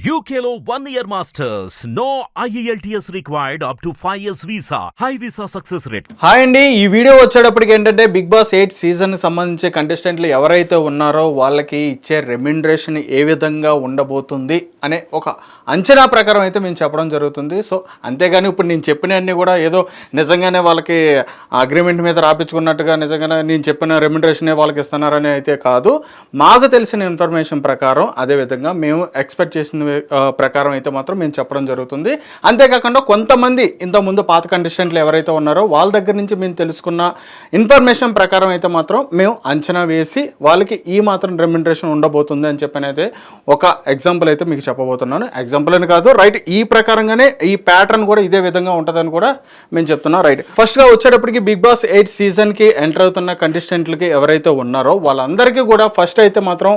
యూకేలో one year masters no E IELTS required up to 5 years visa. High visa success rate. Hi అండి ఈ video వచ్చేటప్పటికి ఏంటంటే big Boss eight season సంబంధించి కంటెస్టెంట్లు ఎవరైతే ఉన్నారో వాళ్ళకి ఇచ్చే రెమ్యునరేషన్ ఏ విధంగా ఉండబోతుంది అనే ఒక అంచనా ప్రకారం అయితే మేము చెప్పడం జరుగుతుంది సో అంతేగాని ఇప్పుడు నేను చెప్పినవన్నీ కూడా ఏదో నిజంగానే వాళ్ళకి అగ్రిమెంట్ మీద రాపించుకున్నట్టుగా నిజంగానే నేను చెప్పిన రెమ్యునరేషనే వాళ్ళకి ఇస్తున్నారని అయితే కాదు మాకు తెలిసిన ఇన్ఫర్మేషన్ ప్రకారం అదేవిధంగా మేము ఎక్స్పెక్ట్ చేసిన ప్రకారం అయితే మాత్రం మేము చెప్పడం జరుగుతుంది. అంతేకాకుండా కొంతమంది ఇంతకుముందు ముందు పాత కండిషన్లు ఎవరైతే ఉన్నారో వాళ్ళ దగ్గర నుంచి మేము తెలుసుకున్న ఇన్ఫర్మేషన్ ప్రకారం అయితే మాత్రం మేము అంచనా వేసి వాళ్ళకి ఈ మాత్రం రెమ్యునరేషన్ ఉండబోతుంది అని చెప్పని అయితే ఒక ఎగ్జాంపుల్ అయితే మీకు చెప్పబోతున్నాను. ఎగ్జాంపుల్ అని కాదు రైట్ ఈ ప్రకారంగానే ఈ ప్యాటర్న్ కూడా ఇదే విధంగా ఉంటుందని కూడా మేము చెప్తున్నాం. రైట్ ఫస్ట్గా వచ్చేటప్పటికి బిగ్ బాస్ ఎయిట్ సీజన్కి ఎంటర్ అవుతున్న కంటెస్టెంట్లకి ఎవరైతే ఉన్నారో వాళ్ళందరికీ కూడా ఫస్ట్ అయితే మాత్రం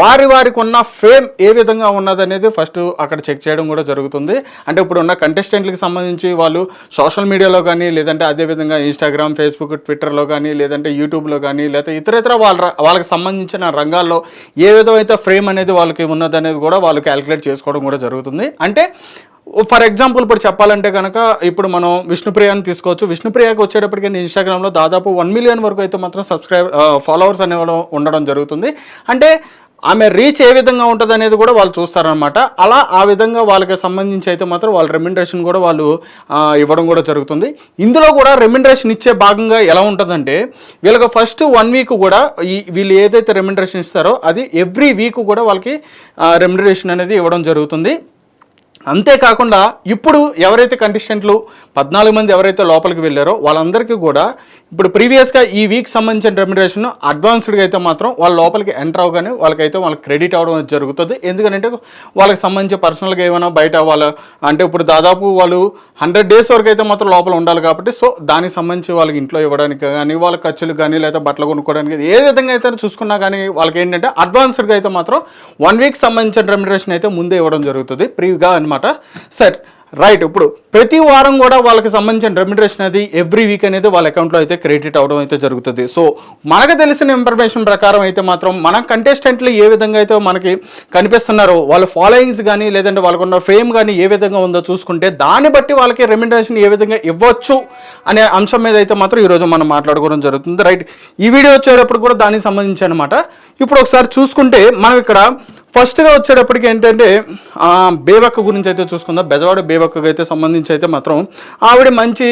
వారి వారికి ఉన్న ఫేమ్ ఏ విధంగా ఉన్నదనేది ఫస్ట్ అక్కడ చెక్ చేయడం కూడా జరుగుతుంది. అంటే ఇప్పుడు ఉన్న కంటెస్టెంట్లకు సంబంధించి వాళ్ళు సోషల్ మీడియాలో కానీ లేదంటే అదేవిధంగా ఇన్స్టాగ్రామ్ ఫేస్బుక్ ట్విట్టర్లో కానీ లేదంటే యూట్యూబ్లో కానీ లేదా ఇతర ఇతర వాళ్ళ వాళ్ళకి సంబంధించిన రంగాల్లో ఏ విధమైతే ఫ్రేమ్ అనేది వాళ్ళకి ఉన్నదనేది కూడా వాళ్ళు క్యాలిక్యులేట్ చేసుకోవడం కూడా జరుగుతుంది. అంటే ఫర్ ఎగ్జాంపుల్ ఇప్పుడు చెప్పాలంటే కనుక ఇప్పుడు మనం విష్ణుప్రియని తీసుకోవచ్చు. విష్ణుప్రియకి వచ్చేటప్పటికి ఇన్స్టాగ్రామ్లో దాదాపు వన్ మిలియన్ వరకు అయితే మాత్రం సబ్స్క్రైబ్ ఫాలోవర్స్ అనేవి ఉండడం జరుగుతుంది. అంటే ఆమె రీచ్ ఏ విధంగా ఉంటుంది అనేది కూడా వాళ్ళు చూస్తారనమాట అలా ఆ విధంగా వాళ్ళకి సంబంధించి అయితే మాత్రం వాళ్ళ రెమ్యునరేషన్ కూడా వాళ్ళు ఇవ్వడం కూడా జరుగుతుంది. ఇందులో కూడా రెమ్యునరేషన్ ఇచ్చే భాగంగా ఎలా ఉంటుందంటే వీళ్ళకి ఫస్ట్ వన్ వీక్ కూడా ఈ వీళ్ళు ఏదైతే రెమ్యునరేషన్ ఇస్తారో అది ఎవ్రీ వీక్ కూడా వాళ్ళకి రెమ్యునరేషన్ అనేది ఇవ్వడం జరుగుతుంది. అంతేకాకుండా ఇప్పుడు ఎవరైతే కంటెస్టెంట్లు పద్నాలుగు మంది ఎవరైతే లోపలికి వెళ్ళారో వాళ్ళందరికీ కూడా ఇప్పుడు ప్రీవియస్గా ఈ వీక్ సంబంధించిన రెమ్యునరేషన్ అడ్వాన్స్డ్గా అయితే మాత్రం వాళ్ళ లోపలికి ఎంటర్ అవగానే వాళ్ళకైతే వాళ్ళకి క్రెడిట్ అవ్వడం జరుగుతుంది. ఎందుకంటే వాళ్ళకి సంబంధించి పర్సనల్గా ఏమైనా బయట వాళ్ళ అంటే ఇప్పుడు దాదాపు వాళ్ళు హండ్రెడ్ డేస్ వరకు అయితే మాత్రం లోపల ఉండాలి కాబట్టి సో దానికి సంబంధించి వాళ్ళకి ఇంట్లో ఇవ్వడానికి కానీ వాళ్ళ ఖర్చులు కానీ లేదా బట్టలు కొనుక్కోవడానికి ఏ విధంగా అయితే చూసుకున్నా కానీ వాళ్ళకి ఏంటంటే అడ్వాన్స్డ్గా అయితే మాత్రం వన్ వీక్ సంబంధించిన రెమ్యునరేషన్ అయితే ముందే ఇవ్వడం జరుగుతుంది. ప్రీగా అనమాట సరే రైట్ ఇప్పుడు ప్రతి వారం కూడా వాళ్ళకి సంబంధించిన రెమ్యునరేషన్ అనేది ఎవ్రీ వీక్ అనేది వాళ్ళ అకౌంట్లో అయితే క్రెడిట్ అవడం అయితే జరుగుతుంది. సో మనకు తెలిసిన ఇన్ఫర్మేషన్ ప్రకారం అయితే మాత్రం మన కంటెస్టెంట్లు ఏ విధంగా అయితే మనకి కనిపిస్తున్నారో వాళ్ళ ఫాలోయింగ్స్ కానీ లేదంటే వాళ్ళకున్న ఫేమ్ కానీ ఏ విధంగా ఉందో చూసుకుంటే దాన్ని బట్టి వాళ్ళకి రెమ్యునరేషన్ ఏ విధంగా ఇవ్వచ్చు అనే అంశం మీద అయితే మాత్రం ఈరోజు మనం మాట్లాడుకోవడం జరుగుతుంది. రైట్ ఈ వీడియో వచ్చేటప్పుడు కూడా దానికి సంబంధించి అనమాట ఇప్పుడు ఒకసారి చూసుకుంటే మనం ఇక్కడ ఫస్ట్గా వచ్చేటప్పటికి ఏంటంటే ఆ, బేబక్క గురించి అయితే చూసుకుందాం. బెజవాడ బేబక్కకి అయితే సంబంధించి అయితే మాత్రం ఆవిడ మంచి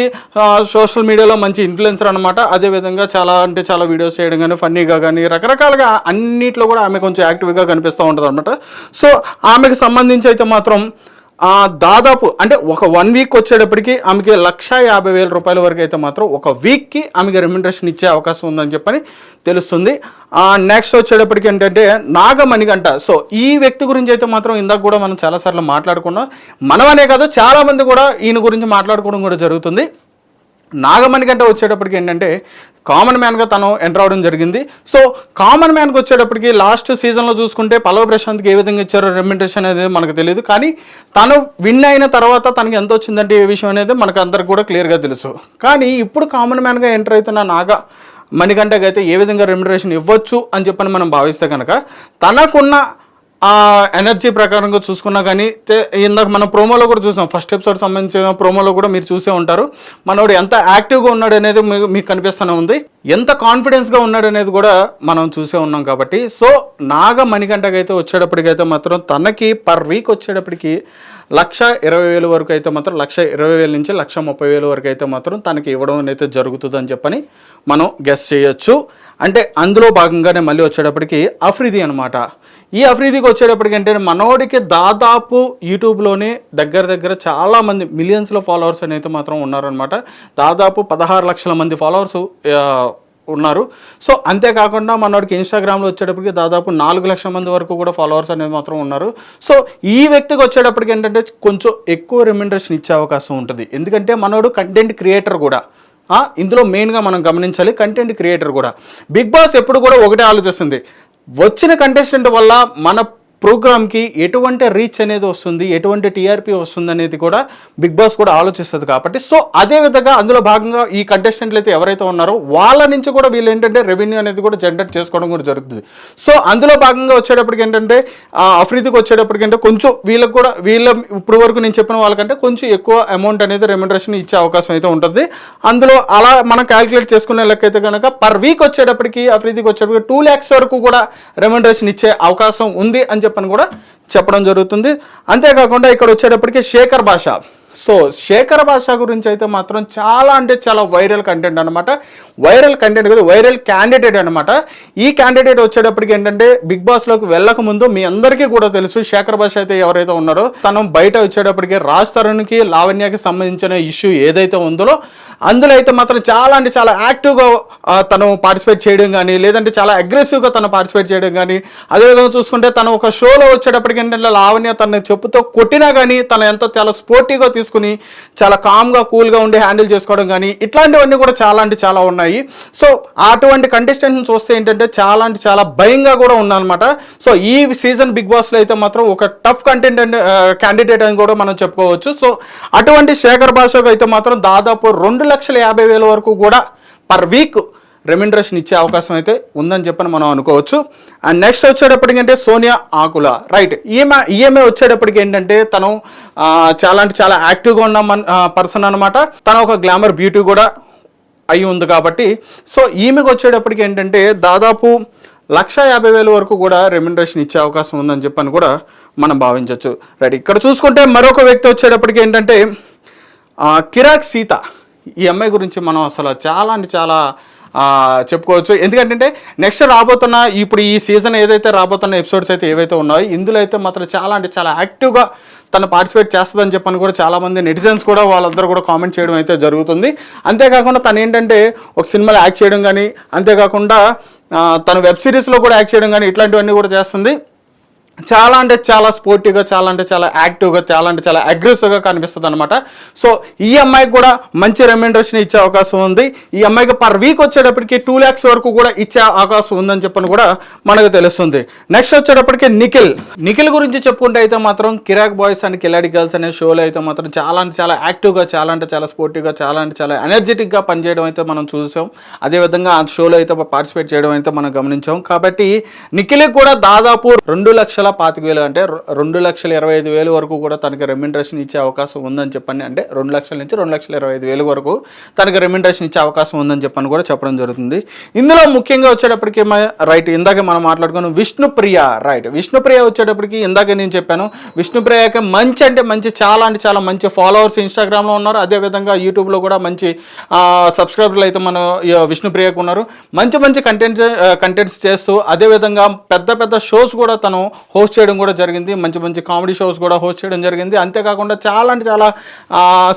సోషల్ మీడియాలో మంచి ఇన్ఫ్లుయెన్సర్ అనమాట అదేవిధంగా చాలా అంటే చాలా వీడియోస్ చేయడం కానీ ఫన్నీగా కానీ రకరకాలుగా అన్నిట్లో కూడా ఆమె కొంచెం యాక్టివ్గా కనిపిస్తూ ఉంటుంది అనమాట సో ఆమెకు సంబంధించి అయితే మాత్రం దాదాపు అంటే ఒక వన్ వీక్ వచ్చేటప్పటికి ఆమెకి లక్ష యాభై వేల రూపాయల వరకు అయితే మాత్రం ఒక వీక్కి ఆమెకి రెమ్యునరేషన్ ఇచ్చే అవకాశం ఉందని చెప్పని తెలుస్తుంది. నెక్స్ట్ వచ్చేటప్పటికి ఏంటంటే నాగమణిగంట. సో ఈ వ్యక్తి గురించి అయితే మాత్రం ఇందాక కూడా మనం చాలాసార్లు మాట్లాడుకున్నాం. మనమనే కాదు చాలామంది కూడా ఈయన గురించి మాట్లాడుకోవడం కూడా జరుగుతుంది. నాగమణి గంట వచ్చేటప్పటికి ఏంటంటే కామన్ మ్యాన్గా తను ఎంటర్ అవడం జరిగింది. సో కామన్ మ్యాన్కి వచ్చేటప్పటికి లాస్ట్ సీజన్లో చూసుకుంటే పల్లవ ప్రశాంత్కి ఏ విధంగా ఇచ్చారో రెమ్యునరేషన్ అనేది మనకు తెలియదు కానీ తను విన్ అయిన తర్వాత తనకి ఎంత వచ్చిందంటే ఏ విషయం అనేది మనకు అందరికి కూడా క్లియర్గా తెలుసు. కానీ ఇప్పుడు కామన్ మ్యాన్గా ఎంటర్ అవుతున్న నాగ మణికంటకి అయితే ఏ విధంగా రెమ్యునరేషన్ ఇవ్వచ్చు అని చెప్పని మనం భావిస్తే కనుక తనకున్న ఆ ఎనర్జీ ప్రకారంగా చూసుకున్నా కానీ ఇందాక మనం ప్రోమోలో కూడా చూసాం. ఫస్ట్ ఎపిసోడ్ సంబంధించిన ప్రోమోలో కూడా మీరు చూసే ఉంటారు. మనోడు ఎంత యాక్టివ్గా ఉన్నాడు అనేది మీకు కనిపిస్తూనే ఉంది. ఎంత కాన్ఫిడెన్స్గా ఉన్నాడు అనేది కూడా మనం చూసే ఉన్నాం కాబట్టి. సో నాగ మణికంటకైతే వచ్చేటప్పటికైతే మాత్రం తనకి పర్ వీక్ వచ్చేటప్పటికి లక్ష ఇరవై వేల వరకు అయితే మాత్రం లక్ష ఇరవై వేల నుంచి లక్ష ముప్పై వేల వరకు అయితే మాత్రం తనకి ఇవ్వడం అయితే జరుగుతుందని చెప్పని మనం గెస్ చేయొచ్చు. అంటే అందులో భాగంగానే మళ్ళీ వచ్చేటప్పటికి అఫ్రిది అనమాట ఈ అఫ్రీదికి వచ్చేటప్పటికి అంటే మనోడికి దాదాపు యూట్యూబ్లోనే దగ్గర దగ్గర చాలామంది మిలియన్స్లో ఫాలోవర్స్ అనేది మాత్రం ఉన్నారనమాట దాదాపు పదహారు లక్షల మంది ఫాలోవర్స్ ఉన్నారు. సో అంతేకాకుండా మనోడికి ఇన్స్టాగ్రామ్లో వచ్చేటప్పటికి దాదాపు నాలుగు లక్షల మంది వరకు కూడా ఫాలోవర్స్ అనేది మాత్రం ఉన్నారు. సో ఈ వ్యక్తికి వచ్చేటప్పటికి ఏంటంటే కొంచెం ఎక్కువ రెమ్యునరేషన్ ఇచ్చే అవకాశం ఉంటుంది. ఎందుకంటే మనోడు కంటెంట్ క్రియేటర్ కూడా. ఇందులో మెయిన్గా మనం గమనించాలి కంటెంట్ క్రియేటర్ కూడా. బిగ్ బాస్ ఎప్పుడు కూడా ఒకటే ఆలోచిస్తుంది. వచ్చిన కంటెస్టెంట్ వల్ల మన ప్రోగ్రామ్కి ఎటువంటి రీచ్ అనేది వస్తుంది ఎటువంటి టీఆర్పీ వస్తుంది అనేది కూడా బిగ్ బాస్ కూడా ఆలోచిస్తుంది కాబట్టి సో అదే విధంగా అందులో భాగంగా ఈ కంటెస్టెంట్లు అయితే ఎవరైతే ఉన్నారో వాళ్ళ నుంచి కూడా వీళ్ళు ఏంటంటే రెవెన్యూ అనేది కూడా జనరేట్ చేసుకోవడం కూడా జరుగుతుంది. సో అందులో భాగంగా వచ్చేటప్పటికి ఏంటంటే అఫ్రీదికి వచ్చేటప్పటికంటే కొంచెం వీళ్ళకి కూడా వీళ్ళ ఇప్పుడు వరకు నేను చెప్పిన వాళ్ళకంటే కొంచెం ఎక్కువ అమౌంట్ అనేది రెమ్యునరేషన్ ఇచ్చే అవకాశం అయితే ఉంటుంది. అందులో అలా మనం క్యాలిక్యులేట్ చేసుకునే లెక్క అయితే కనుక పర్ వీక్ వచ్చేటప్పటికి అఫ్రీదికి వచ్చేటప్పటికి టూ ల్యాక్స్ వరకు కూడా రెమ్యునరేషన్ ఇచ్చే అవకాశం ఉంది అని చెప్పని కూడా చెప్పడం జరుగుతుంది. అంతేకాకుండా ఇక్కడ వచ్చేటప్పటికి శేఖర్ భాష. సో శేఖర్ భాష గురించి అయితే మాత్రం చాలా అంటే చాలా వైరల్ కంటెంట్ అనమాట వైరల్ కంటెంట్ కదా వైరల్ క్యాండిడేట్ అనమాట ఈ క్యాండిడేట్ వచ్చేటప్పటికి ఏంటంటే బిగ్ బాస్లోకి వెళ్ళక ముందు మీ అందరికీ కూడా తెలుసు శేఖర్ భాష అయితే ఎవరైతే ఉన్నారో తను బయట వచ్చేటప్పటికి రాజ్ తరుణ్కి లావణ్యకి సంబంధించిన ఇష్యూ ఏదైతే ఉందో అందులో అయితే మాత్రం చాలా అంటే చాలా యాక్టివ్గా తను పార్టిసిపేట్ చేయడం కానీ లేదంటే చాలా అగ్రెసివ్గా తను పార్టిసిపేట్ చేయడం కానీ అదేవిధంగా చూసుకుంటే తను ఒక షోలో వచ్చేటప్పటికి ఏంటంటే లావణ్య తన చెప్పుతో కొట్టినా కానీ తను ఎంతో చాలా స్పోర్టివ్గా చేసుకుని చాలా కామ్గా కూల్గా ఉండి హ్యాండిల్ చేసుకోవడం కానీ ఇట్లాంటివన్నీ కూడా చాలా అంటే చాలా ఉన్నాయి. సో అటువంటి కంటెస్టెంట్ని చూస్తే ఏంటంటే చాలా అంటే చాలా భయంగా కూడా ఉందన్నమాట. సో ఈ సీజన్ బిగ్ బాస్లో అయితే మాత్రం ఒక టఫ్ కంటెంట్ క్యాండిడేట్ అని కూడా మనం చెప్పుకోవచ్చు. సో అటువంటి శేఖర్ భాషకు అయితే మాత్రం దాదాపు రెండు లక్షల యాభై వేల వరకు కూడా పర్ వీక్ రెమ్యూనరేషన్ ఇచ్చే అవకాశం అయితే ఉందని చెప్పని మనం అనుకోవచ్చు. అండ్ నెక్స్ట్ వచ్చేటప్పటికంటే సోనియా ఆకుల. రైట్ ఈమె ఈఎంఐ వచ్చేటప్పటికి ఏంటంటే తను చాలా అంటే చాలా యాక్టివ్గా ఉన్న మన పర్సన్ అనమాట తను ఒక గ్లామర్ బ్యూటీ కూడా అయి ఉంది కాబట్టి. సో ఈమెకు వచ్చేటప్పటికి ఏంటంటే దాదాపు లక్ష యాభై వేల వరకు కూడా రెమ్యునరేషన్ ఇచ్చే అవకాశం ఉందని చెప్పని కూడా మనం భావించవచ్చు రైట్ ఇక్కడ చూసుకుంటే మరొక వ్యక్తి వచ్చేటప్పటికి ఏంటంటే కిరాక్ సీత. ఈ అమ్మాయి గురించి మనం అసలు చాలా అంటే చాలా చెప్పుకోవచ్చు. ఎందుకంటే నెక్స్ట్ రాబోతున్న ఇప్పుడు ఈ సీజన్ ఏదైతే రాబోతున్న ఎపిసోడ్స్ అయితే ఏవైతే ఉన్నాయో ఇందులో అయితే మాత్రం చాలా అంటే చాలా యాక్టివ్గా తను పార్టిసిపేట్ చేస్తుందని చెప్పని కూడా చాలా మంది నెటిజన్స్ కూడా వాళ్ళందరూ కూడా కామెంట్ చేయడం అయితే జరుగుతుంది. అంతేకాకుండా తను ఏంటంటే ఒక సినిమాలో యాక్ట్ చేయడం కానీ అంతేకాకుండా తను వెబ్ సిరీస్లో కూడా యాక్ట్ చేయడం కానీ ఇట్లాంటివన్నీ కూడా చేస్తుంది. చాలా అంటే చాలా స్పోర్టివ్గా చాలా అంటే చాలా యాక్టివ్గా చాలా అంటే చాలా అగ్రెసివ్గా కనిపిస్తుంది అనమాట సో ఈ అమ్మాయికి కూడా మంచి రెమ్యూనరేషన్ ఇచ్చే అవకాశం ఉంది. ఈ అమ్మాయికి పర్ వీక్ వచ్చేటప్పటికి టూ ల్యాక్స్ వరకు కూడా ఇచ్చే అవకాశం ఉందని చెప్పని కూడా మనకు తెలుస్తుంది. నెక్స్ట్ వచ్చేటప్పటికి నిఖిల్. నిఖిల్ గురించి చెప్పుకుంటే అయితే మాత్రం కిరాక్ బాయ్స్ అండ్ కిలాడి గర్ల్స్ అనే షోలో అయితే మాత్రం చాలా అంటే చాలా యాక్టివ్గా చాలా అంటే చాలా స్పోర్టివ్గా చాలా అంటే చాలా ఎనర్జెటిక్గా పనిచేయడం అయితే మనం చూసాం. అదేవిధంగా ఆ షోలో అయితే పార్టిసిపేట్ చేయడం అయితే మనం గమనించాం. కాబట్టి నిఖిల్కి కూడా దాదాపు రెండు లక్షల పాతిక వేలు అంటే రెండు లక్షల ఇరవై ఐదు వేలు వరకు కూడా తనకి రెమ్యునరేషన్ ఇచ్చే అవకాశం ఉందని చెప్పండి. అంటే రెండు లక్షల నుంచి రెండు లక్షల ఇరవై ఐదు వేలు వరకు తనకి రెమ్యునరేషన్ ఇచ్చే అవకాశం ఉందని చెప్పని కూడా చెప్పడం జరుగుతుంది. ఇందులో ముఖ్యంగా వచ్చేటప్పటికి రైట్ ఇందాక మనం మాట్లాడుకున్నాం విష్ణుప్రియ రైట్ విష్ణుప్రియ వచ్చేటప్పటికి ఇందాక నేను చెప్పాను. విష్ణుప్రియకి మంచి అంటే మంచి చాలా అంటే చాలా మంచి ఫాలోవర్స్ ఇన్స్టాగ్రామ్లో ఉన్నారు. అదేవిధంగా యూట్యూబ్లో కూడా మంచి సబ్స్క్రైబర్లు అయితే మన విష్ణుప్రియకు ఉన్నారు. మంచి మంచి కంటెంట్స్ కంటెంట్స్ చేస్తూ అదేవిధంగా పెద్ద పెద్ద షోస్ కూడా తను హోస్ట్ చేయడం కూడా జరిగింది. మంచి మంచి కామెడీ షోస్ కూడా హోస్ట్ చేయడం జరిగింది. అంతేకాకుండా చాలా అంటే చాలా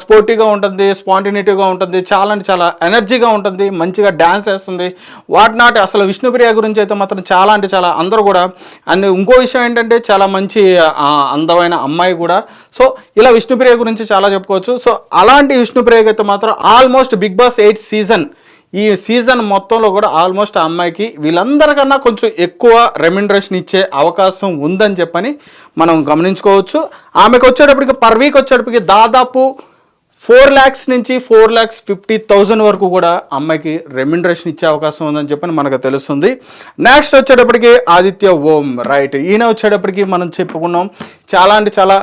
స్పోర్టీగా ఉంటుంది స్పాంటినిటీగా ఉంటుంది చాలా అంటే చాలా ఎనర్జీగా ఉంటుంది మంచిగా డ్యాన్స్ వేస్తుంది. వాట్ నాట్ అసలు విష్ణుప్రియ గురించి అయితే మాత్రం చాలా అంటే చాలా అందరూ కూడా అండ్ ఇంకో విషయం ఏంటంటే చాలా మంచి అందమైన అమ్మాయి కూడా. సో ఇలా విష్ణుప్రియ గురించి చాలా చెప్పుకోవచ్చు. సో అలాంటి విష్ణుప్రియకి అయితే మాత్రం almost Bigg Boss eight season ఈ సీజన్ మొత్తంలో కూడా ఆల్మోస్ట్ ఆ అమ్మాయికి వీళ్ళందరికన్నా కొంచెం ఎక్కువ రెమ్యునరేషన్ ఇచ్చే అవకాశం ఉందని చెప్పని మనం గమనించుకోవచ్చు. ఆమెకు వచ్చేటప్పటికి పర్ వీక్ వచ్చేటప్పటికి దాదాపు ఫోర్ ల్యాక్స్ నుంచి ఫోర్ ల్యాక్స్ ఫిఫ్టీ థౌజండ్ వరకు కూడా అమ్మాయికి రెమ్యునరేషన్ ఇచ్చే అవకాశం ఉందని చెప్పని మనకు తెలుస్తుంది. నెక్స్ట్ వచ్చేటప్పటికి ఆదిత్య ఓం రైట్. ఈయన వచ్చేటప్పటికి మనం చెప్పుకున్నాం చాలా అంటే చాలా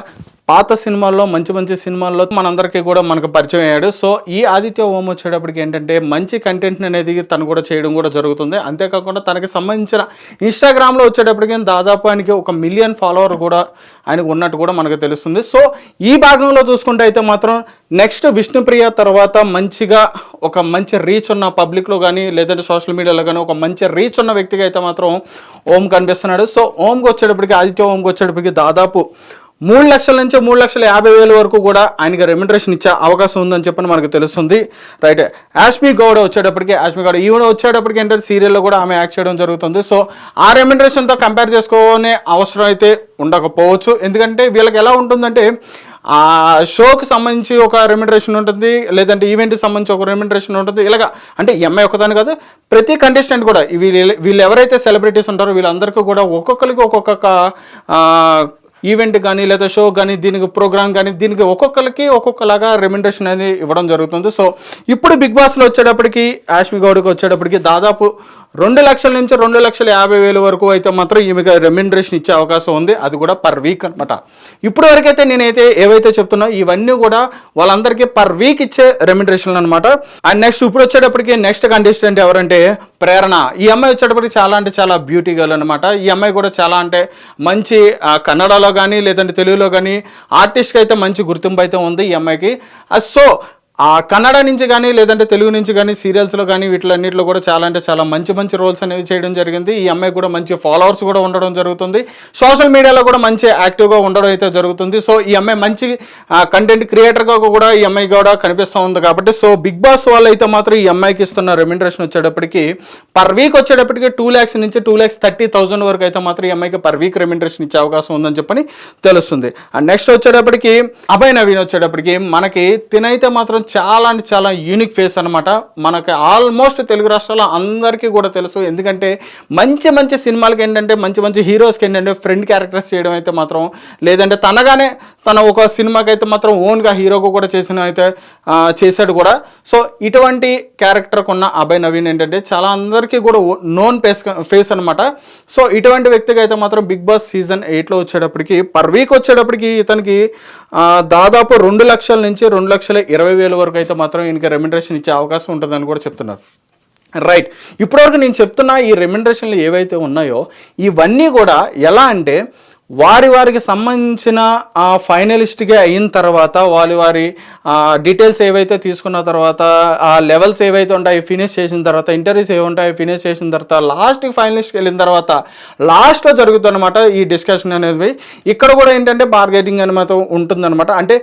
పాత సినిమాల్లో మంచి మంచి సినిమాల్లో మనందరికీ కూడా మనకు పరిచయం అయ్యాడు. సో ఈ ఆదిత్య ఓం వచ్చేటప్పటికి ఏంటంటే మంచి కంటెంట్ అనేది తను కూడా చేయడం కూడా జరుగుతుంది. అంతేకాకుండా తనకి సంబంధించిన ఇన్స్టాగ్రామ్లో వచ్చేటప్పటికి దాదాపు ఆయనకి ఒక మిలియన్ ఫాలోవర్ కూడా ఆయనకు ఉన్నట్టు కూడా మనకు తెలుస్తుంది. సో ఈ భాగంలో చూసుకుంటే అయితే మాత్రం నెక్స్ట్ విష్ణుప్రియ తర్వాత మంచిగా ఒక మంచి రీచ్ ఉన్న పబ్లిక్లో కానీ లేదంటే సోషల్ మీడియాలో కానీ ఒక మంచి రీచ్ ఉన్న వ్యక్తిగా అయితే మాత్రం ఓం కనిపిస్తున్నాడు. సో ఓంకి వచ్చేటప్పటికి ఆదిత్య ఓంకి వచ్చేటప్పటికి దాదాపు మూడు లక్షల నుంచి మూడు లక్షల యాభై వేల వరకు కూడా ఆయనకి రెమ్యునరేషన్ ఇచ్చే అవకాశం ఉందని చెప్పని మనకు తెలుస్తుంది. రైట్ యాష్మి గౌడ వచ్చేటప్పటికి యాష్మి గౌడ ఈవిడ వచ్చేటప్పటికి ఏంటంటే సీరియల్లో కూడా ఆమె యాక్ట్ చేయడం జరుగుతుంది. సో ఆ రెమ్యునరేషన్తో కంపేర్ చేసుకునే అవసరం అయితే ఉండకపోవచ్చు. ఎందుకంటే వీళ్ళకి ఎలా ఉంటుందంటే ఆ షోకి సంబంధించి ఒక రెమ్యునరేషన్ ఉంటుంది లేదంటే ఈవెంట్కి సంబంధించి ఒక రెమ్యునరేషన్ ఉంటుంది. ఇలాగ అంటే ఎంఐ ఒకదాని కాదు ప్రతి కంటెస్టెంట్ కూడా వీళ్ళు వీళ్ళు ఎవరైతే సెలబ్రిటీస్ ఉంటారో వీళ్ళందరికీ కూడా ఒక్కొక్కరికి ఒక్కొక్క ఈవెంట్ కానీ లేదా షో కానీ దీనికి ప్రోగ్రామ్ కానీ దీనికి ఒక్కొక్కరికి ఒక్కొక్కలాగా రెమ్యునరేషన్ అనేది ఇవ్వడం జరుగుతుంది. సో ఇప్పుడు బిగ్ బాస్లో వచ్చేటప్పటికి యాష్మి గౌడ్కి వచ్చేటప్పటికి దాదాపు రెండు లక్షల నుంచి రెండు లక్షల యాభై వేల వరకు అయితే మాత్రం ఈమెకి రెమ్యూనరేషన్ ఇచ్చే అవకాశం ఉంది. అది కూడా పర్ వీక్ అనమాట ఇప్పుడు వరకైతే నేనైతే ఏవైతే చెప్తున్నా ఇవన్నీ కూడా వాళ్ళందరికీ పర్ వీక్ ఇచ్చే రెమ్యునరేషన్ అనమాట అండ్ నెక్స్ట్ ఇప్పుడు వచ్చేటప్పటికి నెక్స్ట్ కంటెస్టెంట్ ఎవరంటే ప్రేరణ. ఈ అమ్మాయి వచ్చేటప్పటికి చాలా అంటే చాలా బ్యూటీ గర్ల్ అనమాట ఈ అమ్మాయి కూడా చాలా అంటే మంచి కన్నడలో కానీ లేదంటే తెలుగులో కానీ ఆర్టిస్ట్కి అయితే మంచి గుర్తింపు అయితే ఉంది ఈ అమ్మాయికి. సో ఆ కన్నడ నుంచి కానీ లేదంటే తెలుగు నుంచి కానీ సీరియల్స్లో కానీ వీటిలన్నింటిలో కూడా చాలా అంటే చాలా మంచి మంచి రోల్స్ అనేవి చేయడం జరిగింది. ఈ అమ్మాయి కూడా మంచి ఫాలోవర్స్ కూడా ఉండడం జరుగుతుంది. సోషల్ మీడియాలో కూడా మంచి యాక్టివ్గా ఉండడం అయితే జరుగుతుంది. సో ఈ అమ్మాయి మంచి కంటెంట్ క్రియేటర్గా కూడా ఈ అమ్మాయి కూడా కనిపిస్తూ ఉంది కాబట్టి సో బిగ్ బాస్ వాళ్ళు అయితే మాత్రం ఈ అమ్మాయికి ఇస్తున్న రెమ్యూనరేషన్ వచ్చేటప్పటికి పర్ వీక్ వచ్చేటప్పటికి టూ ల్యాక్స్ నుంచి టూ ల్యాక్స్ థర్టీ థౌసండ్ వరకు అయితే మాత్రం ఈ అమ్మాయికి పర్ వీక్ రెమ్యూనరేషన్ ఇచ్చే అవకాశం ఉందని చెప్పని తెలుస్తుంది. అండ్ నెక్స్ట్ వచ్చేటప్పటికి అభయ నవీన్ వచ్చేటప్పటికి మనకి తినైతే మాత్రం చాలా అంటే చాలా యూనిక్ ఫేస్ అనమాట మనకి ఆల్మోస్ట్ తెలుగు రాష్ట్రాల్లో అందరికీ కూడా తెలుసు. ఎందుకంటే మంచి మంచి సినిమాలకి ఏంటంటే మంచి మంచి హీరోస్కి ఏంటంటే ఫ్రెండ్ క్యారెక్టర్స్ చేయడం అయితే మాత్రం లేదంటే తనగానే తన ఒక సినిమాకి అయితే మాత్రం ఓన్గా హీరోగా కూడా చేసిన అయితే చేశాడు కూడా. సో ఇటువంటి క్యారెక్టర్కి ఉన్న అభయ్ నవీన్ ఏంటంటే చాలా అందరికీ కూడా నోన్ ఫేస్ ఫేస్ అనమాట సో ఇటువంటి వ్యక్తికి అయితే మాత్రం బిగ్ బాస్ సీజన్ ఎయిట్లో వచ్చేటప్పటికి పర్ వీక్ వచ్చేటప్పటికి ఇతనికి దాదాపు రెండు లక్షల నుంచి రెండు లక్షల ఇరవై వేల వరకు అయితే మాత్రం ఈయనకి రెమ్యునరేషన్ ఇచ్చే అవకాశం ఉంటుందని కూడా చెప్తున్నారు. రైట్ ఇప్పటివరకు నేను చెప్తున్న ఈ రెమ్యునరేషన్లు ఏవైతే ఉన్నాయో ఇవన్నీ కూడా ఎలా అంటే వారి వారికి సంబంధించిన ఆ ఫైనలిస్ట్గా అయిన తర్వాత వారి వారి డీటెయిల్స్ ఏవైతే తీసుకున్న తర్వాత ఆ లెవెల్స్ ఏవైతే ఉంటాయి ఫినిష్ చేసిన తర్వాత ఇంటర్వ్యూస్ ఏవి ఉంటాయి ఫినిష్ చేసిన తర్వాత లాస్ట్కి ఫైనలిస్ట్కి వెళ్ళిన తర్వాత లాస్ట్లో జరుగుతుందన్నమాట ఈ డిస్కషన్ అనేది. ఇక్కడ కూడా ఏంటంటే బార్గెటింగ్ అనమాట ఉంటుందన్నమాట. అంటే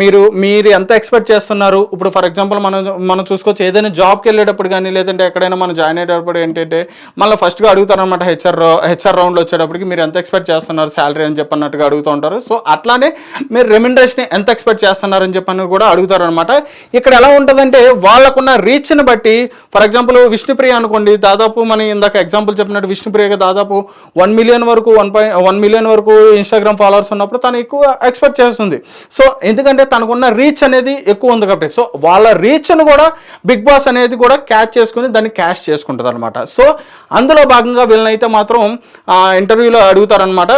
మీరు మీరు ఎంత ఎక్స్పెక్ట్ చేస్తున్నారు? ఇప్పుడు ఫర్ ఎగ్జాంపుల్ మనం మనం చూసుకోవచ్చు ఏదైనా జాబ్కి వెళ్ళేటప్పుడు కానీ లేదంటే ఎక్కడైనా మనం జాయిన్ అయ్యేటప్పుడు ఏంటంటే మళ్ళీ ఫస్ట్గా అడుగుతారనమాట హెచ్ఆర్ హెచ్ఆర్ రౌండ్లో వచ్చేటప్పటికి మీరు ఎంత ఎక్స్పెక్ట్ చేస్తున్నారు శాలరీ అని చెప్పన్నట్టుగా అడుగుతూ ఉంటారు. సో అట్లానే మీరు రెమ్యునరేషన్ ఎంత ఎక్స్పెక్ట్ చేస్తున్నారు అని చెప్పని కూడా అడుగుతారు అనమాట ఇక్కడ ఎలా ఉంటుందంటే వాళ్ళకున్న రీచ్ని బట్టి ఫర్ ఎగ్జాంపుల్ విష్ణుప్రియ అనుకోండి దాదాపు మనం ఇందాక ఎగ్జాంపుల్ చెప్పినట్టు విష్ణుప్రియకి దాదాపు వన్ మిలియన్ వరకు వన్ పాయింట్ వన్ మిలియన్ వరకు ఇన్స్టాగ్రామ్ ఫాలోవర్స్ ఉన్నప్పుడు తను ఎక్కువ ఎక్స్పెక్ట్ చేస్తుంది. సో ఎందుకంటే తనకున్న రీచ్ అనేది ఎక్కువ ఉంది కాబట్టి. సో వాళ్ళ రీచ్ను కూడా బిగ్ బాస్ అనేది కూడా క్యాచ్ చేసుకుని దాన్ని క్యాష్ చేసుకుంటుంది అనమాట సో అందులో భాగంగా వీళ్ళనైతే మాత్రం ఇంటర్వ్యూలో అడుగుతారనమాట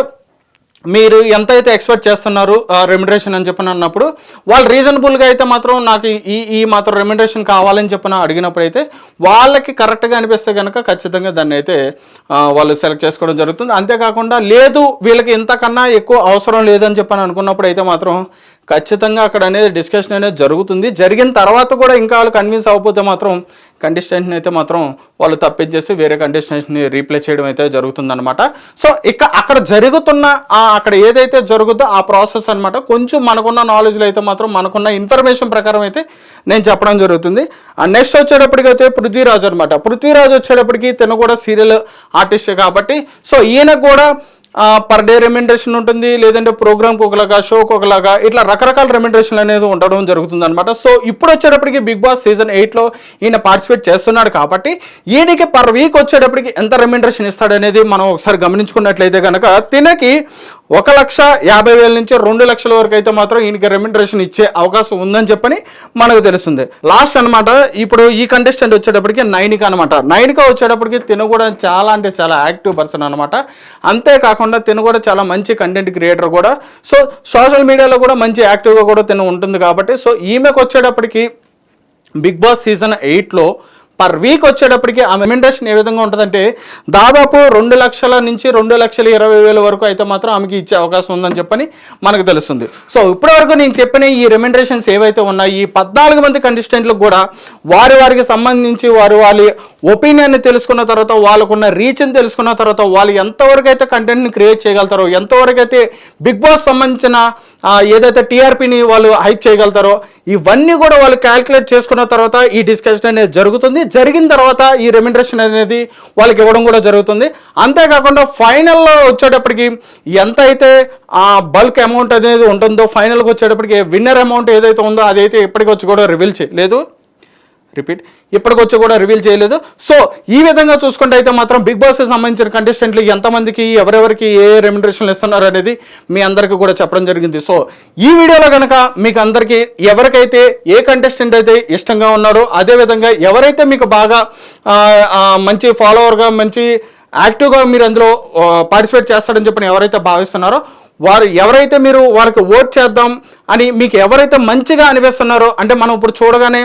మీరు ఎంత అయితే ఎక్స్పెక్ట్ చేస్తున్నారు రెమ్యునరేషన్ అని చెప్పిన అన్నప్పుడు వాళ్ళు రీజనబుల్గా అయితే మాత్రం నాకు ఈ ఈ మాత్రం రెమ్యునరేషన్ కావాలని చెప్పిన అడిగినప్పుడు అయితే వాళ్ళకి కరెక్ట్గా అనిపిస్తే కనుక ఖచ్చితంగా దాన్ని అయితే వాళ్ళు సెలెక్ట్ చేసుకోవడం జరుగుతుంది. అంతేకాకుండా లేదు వీళ్ళకి ఇంతకన్నా ఎక్కువ అవసరం లేదని చెప్పని అనుకున్నప్పుడు అయితే మాత్రం ఖచ్చితంగా అక్కడ అనేది డిస్కషన్ అనేది జరుగుతుంది. జరిగిన తర్వాత కూడా ఇంకా వాళ్ళు కన్విన్స్ అవ్వకపోతే మాత్రం కంటెస్టెంట్ని అయితే మాత్రం వాళ్ళు తప్పించేసి వేరే కంటెస్టెంట్ని రీప్లే చేయడం అయితే జరుగుతుందనమాట సో ఇక అక్కడ జరుగుతున్న అక్కడ ఏదైతే జరుగుతుందో ఆ ప్రాసెస్ అన్నమాట కొంచెం మనకున్న నాలెడ్జ్లో అయితే మాత్రం మనకున్న ఇన్ఫర్మేషన్ ప్రకారం అయితే నేను చెప్పడం జరుగుతుంది. ఆ నెక్స్ట్ వచ్చేటప్పటికైతే పృథ్వీరాజు పృథ్వీరాజ్ అనమాట పృథ్వీరాజ్ వచ్చేటప్పటికి తను కూడా సీరియల్ ఆర్టిస్ట్ కాబట్టి సో ఈయన కూడా పర్ డే రెమ్యునరేషన్ ఉంటుంది లేదంటే ప్రోగ్రామ్కి ఒకలాగా షోకి ఒకలాగా ఇట్లా రకరకాల రెమ్యునరేషన్ అనేది ఉండడం జరుగుతుంది అనమాట సో ఇప్పుడు వచ్చేటప్పటికి బిగ్ బాస్ సీజన్ ఎయిట్లో ఈయన పార్టిసిపేట్ చేస్తున్నాడు కాబట్టి ఈయనకి పర్ వీక్ వచ్చేటప్పటికి ఎంత రెమ్యునరేషన్ ఇస్తాడనేది మనం ఒకసారి గమనించుకున్నట్లయితే కనుక తినకి ఒక లక్ష యాభై వేల నుంచి రెండు లక్షల వరకు అయితే మాత్రం ఈయనకి రెమ్యునరేషన్ ఇచ్చే అవకాశం ఉందని చెప్పని మనకు తెలుస్తుంది. లాస్ట్ అనమాట ఇప్పుడు ఈ కంటెస్టెంట్ వచ్చేటప్పటికి నైనిక అనమాట నైనిక వచ్చేటప్పటికి తిను కూడా చాలా అంటే చాలా యాక్టివ్ పర్సన్ అనమాట అంతేకాకుండా తిను కూడా చాలా మంచి కంటెంట్ క్రియేటర్ కూడా. సో సోషల్ మీడియాలో కూడా మంచి యాక్టివ్గా కూడా తిను ఉంటుంది కాబట్టి సో ఈమెకు వచ్చేటప్పటికి బిగ్ బాస్ సీజన్ ఎయిట్లో పర్ వీక్ వచ్చేటప్పటికి ఆ అమెండేషన్ ఏ విధంగా ఉంటుందంటే దాదాపు రెండు లక్షల నుంచి రెండు లక్షల ఇరవై వేల వరకు అయితే మాత్రం ఆమెకి ఇచ్చే అవకాశం ఉందని చెప్పని మనకు తెలుస్తుంది. సో ఇప్పటివరకు నేను చెప్పిన ఈ రెమ్యునరేషన్స్ ఏవైతే ఉన్నాయి ఈ పద్నాలుగు మంది కంటెస్టెంట్లకు కూడా వారి వారికి సంబంధించి వారి వాళ్ళ ఒపీనియన్ని తెలుసుకున్న తర్వాత వాళ్ళకున్న రీచ్ని తెలుసుకున్న తర్వాత వాళ్ళు ఎంతవరకు అయితే కంటెంట్ని క్రియేట్ చేయగలుగుతారో ఎంతవరకు అయితే బిగ్ బాస్ సంబంధించిన ఏదైతే టీఆర్పీని వాళ్ళు హైప్ చేయగలుగుతారో ఇవన్నీ కూడా వాళ్ళు క్యాల్కులేట్ చేసుకున్న తర్వాత ఈ డిస్కషన్ అనేది జరుగుతుంది. జరిగిన తర్వాత ఈ రెమ్యునరేషన్ అనేది వాళ్ళకి ఇవ్వడం కూడా జరుగుతుంది. అంతేకాకుండా ఫైనల్లో వచ్చేటప్పటికి ఎంత అయితే ఆ బల్క్ అమౌంట్ అనేది ఉంటుందో ఫైనల్కి వచ్చేటప్పటికి విన్నర్ అమౌంట్ ఏదైతే ఉందో అదైతే ఇప్పటికొచ్చి కూడా రివీల్ చేయలేదు. రిపీట్. ఇప్పటికొచ్చి కూడా రివీల్ చేయలేదు. సో ఈ విధంగా చూసుకుంటే అయితే మాత్రం బిగ్ బాస్ సంబంధించిన కంటెస్టెంట్లు ఎంతమందికి ఎవరెవరికి ఏ రెమ్యునరేషన్లు ఇస్తున్నారు అనేది మీ అందరికీ కూడా చెప్పడం జరిగింది. సో ఈ వీడియోలో కనుక మీకు అందరికీ ఎవరికైతే ఏ కంటెస్టెంట్ అయితే ఇష్టంగా ఉన్నారో అదే విధంగా ఎవరైతే మీకు బాగా మంచి ఫాలోవర్గా మంచి యాక్టివ్గా మీరు అందులో పార్టిసిపేట్ చేస్తారని చెప్పి ఎవరైతే భావిస్తున్నారో వారు ఎవరైతే మీరు వారికి ఓట్ చేద్దాం అని మీకు ఎవరైతే మంచిగా అనిపిస్తున్నారో అంటే మనం ఇప్పుడు చూడగానే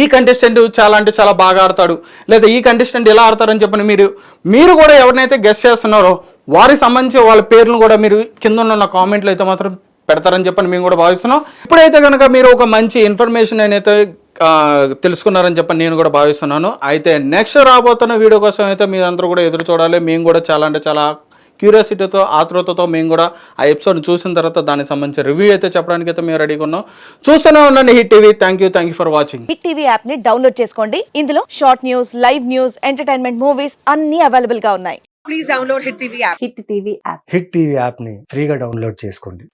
ఈ కంటెస్టెంట్ చాలా అంటే చాలా బాగా ఆడతాడు. లేదా ఈ కంటెస్టెంట్ ఎలా ఆడతారని చెప్పని మీరు మీరు కూడా ఎవరినైతే గెస్ట్ చేస్తున్నారో వారికి సంబంధించి వాళ్ళ పేర్లను కూడా మీరు కింద ఉన్న కామెంట్లు అయితే మాత్రం పెడతారని చెప్పని మేము కూడా భావిస్తున్నాం. ఇప్పుడైతే కనుక మీరు ఒక మంచి ఇన్ఫర్మేషన్ అయితే తెలుసుకున్నారని చెప్పని నేను కూడా భావిస్తున్నాను. అయితే నెక్స్ట్ రాబోతున్న వీడియో కోసం అయితే మీరు అందరూ కూడా ఎదురు చూడాలి. మేము కూడా చాలా అంటే చాలా క్యూరియాసిటీతో ఆతృతతో మేము కూడా ఆ ఎపిసోడ్ చూసిన తర్వాత దానికి సంబంధించిన రివ్యూ అయితే చెప్పడానికి అయితే మేము రెడీగా ఉన్నాం. చూస్తూనే ఉండండి Hit TV thank you thank you for watching Hit TV యాప్ని డౌన్లోడ్ చేసుకోండి. ఇందులో short news live news entertainment movies అన్ని అవైలబుల్గా ఉన్నాయి. Please download Hit TV app. Hit TV app Hit TV యాప్ని ఫ్రీగా డౌన్లోడ్ చేసుకోండి.